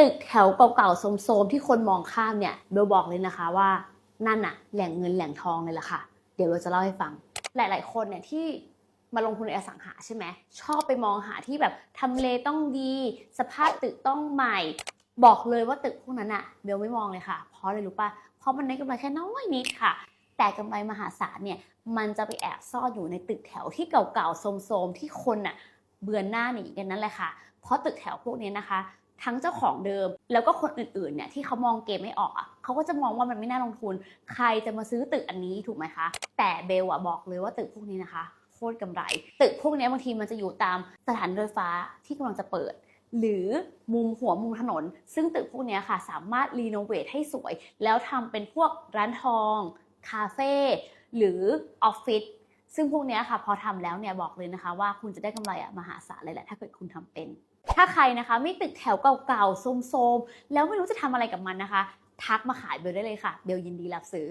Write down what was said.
ตึกแถวเก่าๆโสมๆที่คนมองข้ามเนี่ยเบลบอกเลยนะคะว่านั่นอะแหล่งเงินแหล่งทองเลยล่ะค่ะ เดี๋ยวเราจะเล่าให้ฟัง หลาย ๆ คนเนี่ยที่มาลงทุนในอสังหาใช่ไหมชอบไปมองหาที่แบบทำเลต้องดี สภาพตึกต้องใหม่ บอกเลยว่าตึกพวกนั้นอะเบลไม่มองเลยค่ะ เพราะอะไรรู้ปะเพราะมันได้กำไรแค่น้อยนิดค่ะ แต่กำไรมหาศาลเนี่ยมันจะไปแอบซ่อนอยู่ในตึกแถวที่เก่าๆโทรมๆที่คนอะเบือนหน้าหนีกันนั่นแหละค่ะ เพราะตึกแถวพวกนี้นะคะ ทั้งเจ้าของเดิม แล้วก็คนอื่นๆเนี่ยที่เขามองเกมไม่ออกอะเขาก็จะมองว่ามันไม่น่าลงทุน ใครจะมาซื้อตึกอันนี้ถูกไหมคะ แต่เบลอะบอกเลยว่าตึกพวกนี้นะคะโคตรกำไร ตึกพวกนี้บางทีมันจะอยู่ตามสถานรถไฟฟ้าที่กำลังจะเปิด หรือมุมหัวมุมถนน ซึ่งตึกพวกนี้ค่ะสามารถรีโนเวทให้สวย แล้วทำเป็นพวกร้านทอง คาเฟ่หรือออฟฟิศซึ่งพวกนี้ค่ะพอทำแล้วเนี่ยบอกเลยนะคะว่าคุณจะได้กำไรอะมหาศาลเลยแหละถ้าเกิดคุณทำเป็น ถ้าใครนะคะไม่ตึกแถวเก่าๆโซมๆ แล้วไม่รู้จะทำอะไรกับมันนะคะ ทักมาขายเบลได้เลยค่ะ เบลยินดีรับซื้อ